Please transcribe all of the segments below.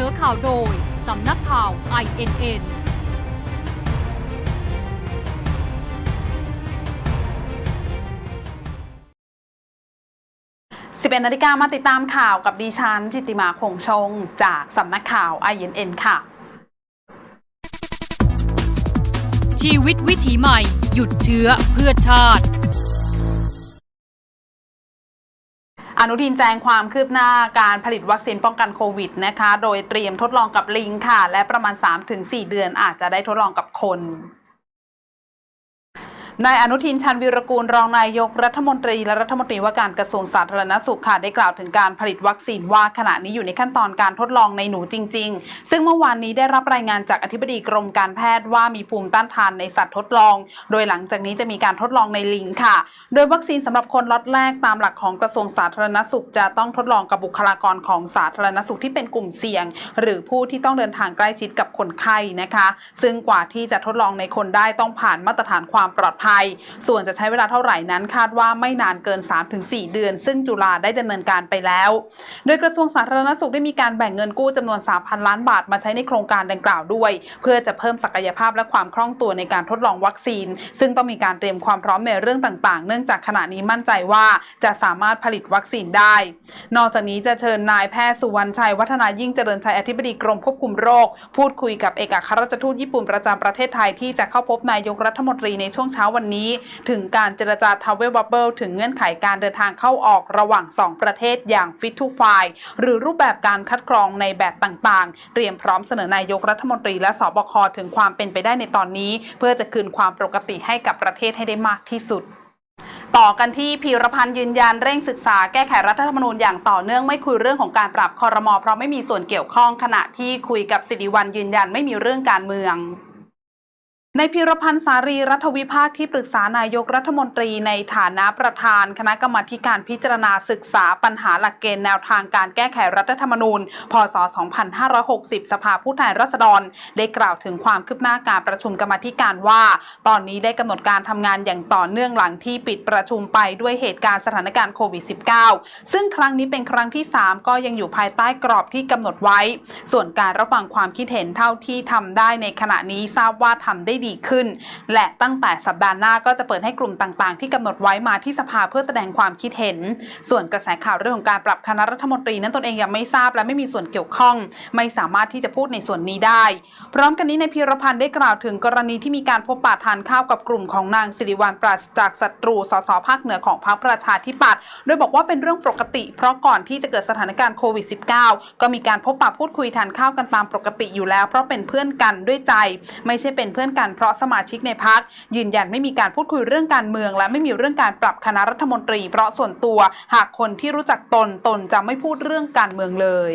นอข่าวโดย สำนักข่าว INN 11นาฬิกามาติดตามข่าวกับดิฉัน จิตติมาคงชง จากสำนักข่าว INN ค่ะ ชีวิตวิถีใหม่ หยุดเชื้อเพื่อชาติ อนุทินแจ้งความคืบหน้าการผลิตวัคซีนป้องกันโควิดนะคะ โดยเตรียมทดลองกับลิงค่ะ และประมาณ 3-4 เดือนอาจจะได้ทดลองกับคน นายอนุทินชันวิรกูลรองนายกรัฐมนตรีและรัฐมนตรีว่าการกระทรวงสาธารณสุขค่ะได้กล่าวถึงการผลิตวัคซีนว่าขณะนี้อยู่ในขั้นตอนการทดลองในหนูจริง ๆ ซึ่งเมื่อวานนี้ได้รับรายงานจากอธิบดีกรมการแพทย์ว่ามีภูมิต้านทานในสัตว์ทดลอง โดยหลังจากนี้จะมีการทดลองในลิงค่ะ โดยวัคซีนสำหรับคนล็อตแรกตามหลักของกระทรวงสาธารณสุข จะต้องทดลองกับบุคลากรของสาธารณสุขที่เป็นกลุ่มเสี่ยง หรือผู้ที่ต้องเดินทางใกล้ชิดกับคนไข้นะคะ ซึ่งกว่าที่จะทดลองในคนได้ต้องผ่านมาตรฐานความปลอดภัยส่วนจะใช้เวลาเท่าไหร่นั้นคาดว่าไม่นานเกิน 3-4 เดือน ซึ่งจุฬาได้ดำเนินการไปแล้ว โดยกระทรวงสาธารณสุขได้มีการแบ่งเงินกู้จำนวน 3,000 ล้านบาทมาใช้ในโครงการดังกล่าวด้วย เพื่อจะเพิ่มศักยภาพและความคล่องตัวในการทดลองวัคซีน ซึ่งต้องมีการเตรียมความพร้อมในเรื่องต่างๆ เนื่องจากขณะนี้มั่นใจว่าจะสามารถผลิตวัคซีนได้ นอกจากนี้จะเชิญนายแพทย์สุวรรณชัย วัฒนายิ่งเจริญชัยอธิบดีกรมควบคุมโรค พูดคุยกับเอกอัครราชทูตญี่ปุ่นประจำประเทศไทยที่จะเข้าพบนายกรัฐมนตรีในช่วงเช้าวันนี้ถึงการเจรจาทาวเวลบับเบิลถึงเงื่อนไขการเดินทางเข้าออกระหว่าง 2 ประเทศอย่าง Fit to Fly หรือรูปแบบการคัดกรองในแบบต่างๆ เตรียมพร้อมเสนอนายกรัฐมนตรีและสบคถึงความเป็นไปได้ในตอนนี้ เพื่อจะคืนความปกติให้กับประเทศให้ได้มากที่สุดต่อกันที่พีรพันธ์ยืนยันเร่งศึกษาแก้ไขรัฐธรรมนูญอย่างต่อเนื่องไม่คุยเรื่องของการปรับคอรมอเพราะไม่มีส่วนเกี่ยวข้องขณะที่คุยกับสิริวัลยืนยันไม่มีเรื่องการเมือง ในพิรพันธ์สารีรัฐวิภาคที่ปรึกษานายกรัฐมนตรีในฐานะประธาน คณะกรรมาการพิจารณาศึกษาปัญหาหลักเกณฑ์แนวทางการแก้ไขรัฐธรรมนูญ พศ 2560 สภาผู้แทนราษฎร ได้กล่าวถึงความคืบหน้าการประชุมกรรมาธิการว่า ตอนนี้ได้กำหนดการทำงานอย่างต่อเนื่องหลังที่ปิดประชุมไปด้วยเหตุการณ์สถานการณ์โควิด -19 ซึ่งครั้งนี้เป็นครั้งที่ 3 ก็ยังอยู่ภายใต้กรอบที่กำหนดไว้ ส่วนการรับฟังความคิดเห็นเท่าที่ทำได้ในขณะนี้ทราบว่าทำได้ดีขึ้น และตั้งแต่สัปดาห์หน้าก็จะเปิดให้กลุ่มต่างๆ ที่กำหนดไว้มาที่สภาเพื่อแสดงความคิดเห็น ส่วนกระแสข่าวเรื่องของการปรับคณะรัฐมนตรีนั้นตนเองยังไม่ทราบและไม่มีส่วนเกี่ยวข้อง ไม่สามารถที่จะพูดในส่วนนี้ได้ พร้อมกันนี้ในพีรพันธ์ได้กล่าวถึงกรณีที่มีการพบปะทานข้าวกับกลุ่มของนางสิริวัลปราศจากศัตรูสสภาคเหนือของพรรคประชาธิปัตย์โดยบอกว่าเป็นเรื่องปกติ เพราะก่อนที่จะเกิดสถานการณ์โควิด -19 ก็มีการพบปะพูดคุยทานข้าวกันตามปกติอยู่แล้ว เพราะเป็นเพื่อนกันด้วยใจ ไม่ใช่เป็นเพื่อนกันเพราะสมาชิกในพักยืนยันไม่มีการพูดคุยเรื่องการเมือง และไม่มีเรื่องการปรับคณะรัฐมนตรี เพราะส่วนตัวหากคนที่รู้จักตนตนจะไม่พูดเรื่องการเมืองเลย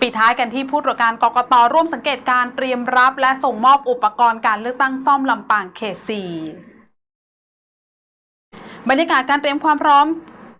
ปิดท้ายกันที่ผู้ตรวจการกกตร่วมสังเกตการเตรียมรับ และส่งมอบอุปกรณ์การเลือกตั้งซ่อมลำปางเขต 4 บรรยากาศการเตรียมความพร้อม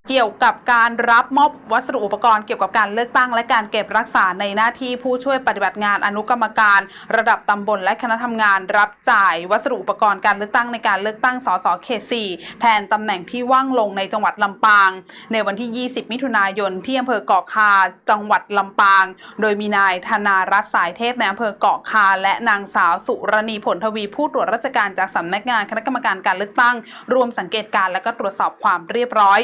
เกี่ยวกับการรับมอบวัสดุอุปกรณ์เกี่ยวกับการเลือกตั้งและการเก็บรักษาในหน้าที่ผู้ช่วยปฏิบัติงานอนุกรรมการ ระดับตำบลและคณะทำงาน รับจ่ายวัสดุอุปกรณ์การเลือกตั้งในการเลือกตั้งสสเขต4แทนตำแหน่งที่ว่างลงในจังหวัดลำปาง ในวันที่ 20 มิถุนายนที่อำเภอเกาะคา จังหวัดลำปาง โดยมีนายธนารัตน์สายเทพในอำเภอเกาะคา และนางสาวสุรณีผลทวีผู้ตรวจราชการจากสำนักงานคณะกรรมการการเลือกตั้งรวมสังเกตการและก็ตรวจสอบความเรียบร้อย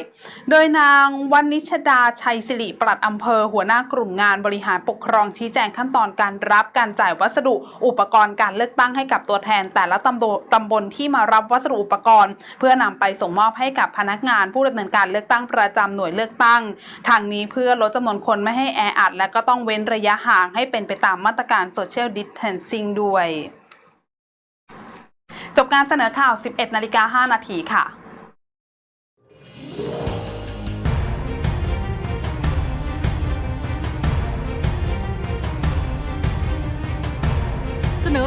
โดยนางวันนิชดาชัยสิริปลัดอำเภอ หัวหน้ากลุ่มงานบริหารปกครองชี้แจงขั้นตอนการรับการจ่ายวัสดุอุปกรณ์การเลือกตั้งให้กับตัวแทน แต่ละตำบลตำบลที่มารับวัสดุอุปกรณ์ เพื่อนำไปส่งมอบให้กับพนักงานผู้ดำเนินการเลือกตั้งประจำหน่วยเลือกตั้ง ทางนี้เพื่อลดจำนวนคนไม่ให้แออัด และก็ต้องเว้นระยะห่างให้เป็นไปตามมาตรการ Social Distancing ด้วย จบการเสนอข่าว 11นาฬิกา5นาทีค่ะ